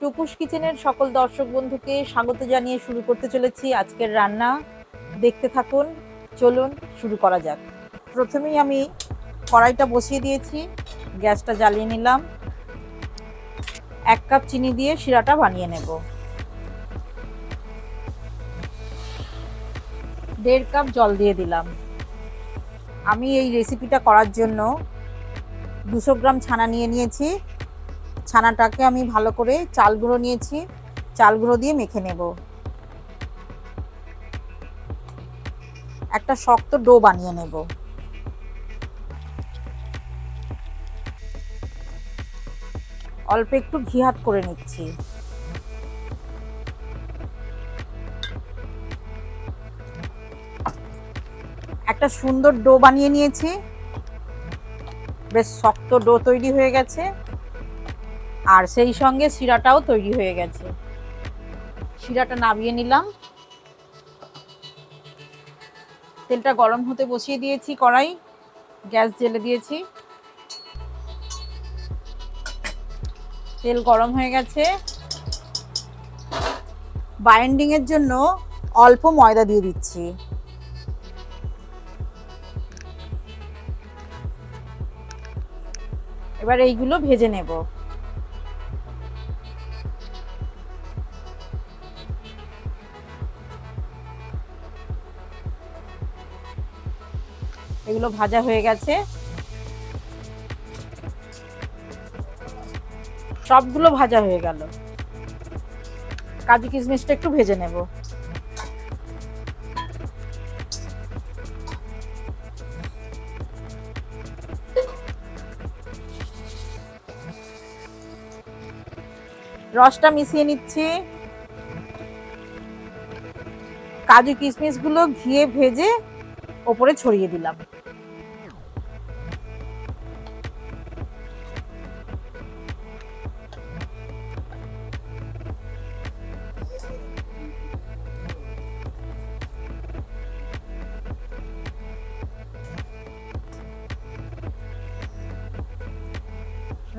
টুকুস কিচেনের সকল দর্শক বন্ধুকে স্বাগত জানিয়ে শুরু করতে চলেছি আজকের রান্না। দেখতে থাকুন, চলুন শুরু করা যাক। প্রথমেই আমি কড়াইটা বসিয়ে দিয়েছি, গ্যাসটা জ্বালিয়ে নিলাম। এক কাপ চিনি দিয়ে শিরাটা বানিয়ে নেব। দেড় কাপ জল দিয়ে দিলাম। আমি এই রেসিপিটা করার জন্য দুশো গ্রাম ছানা নিয়ে নিয়েছি। ছানাটাকে আমি ভালো করে চাল গুঁড়ো নিয়েছি। চাল গুঁড়ো দিয়ে মেখে নেব। একটা শক্ত ডো বানিয়ে নেব। অল্প একটু ঘি হাত করে নিচ্ছি। একটা সুন্দর ডো বানিয়ে নিয়েছি। বেশ শক্ত ডো তৈরি হয়ে গেছে। আর সেই সঙ্গে শিরাটাও তৈরি হয়ে গেছে। শিরাটা নামিয়ে নিলাম। তেলটা গরম হতে বসিয়ে দিয়েছি কড়াই। গ্যাস জেলে দিয়েছি। তেল গরম হয়ে গেছে। বাইন্ডিং এর জন্য অল্প ময়দা দিয়ে দিচ্ছি। এবার এইগুলো ভেজে নেব। এগুলো ভাজা হয়ে গেছে। সবগুলো ভাজা হয়ে গেল। কাজু কিশমিশটা একটু ভেজে নেব। রসটা মিশিয়ে নিচ্ছি। কাজু কিশমিশগুলো ঘিয়ে ভেজে ওপরে ছড়িয়ে দিলাম।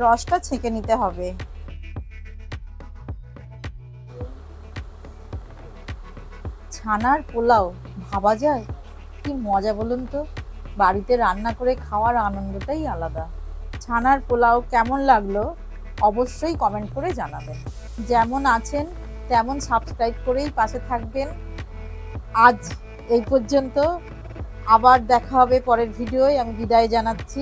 রসটা ছেঁকে নিতে হবে। ছানার পোলাও, ভাবা যায়? কি মজা বলুন তো? বাড়িতে রান্না করে খাওয়ার আনন্দটাই আলাদা। ছানার পোলাও কেমন লাগল অবশ্যই কমেন্ট করে জানাবেন। যেমন আছেন, তেমন সাবস্ক্রাইব করেই পাশে থাকবেন। আজ এই পর্যন্ত আবার দেখা হবে পরের ভিডিওয়। আমি বিদায় জানাচ্ছি।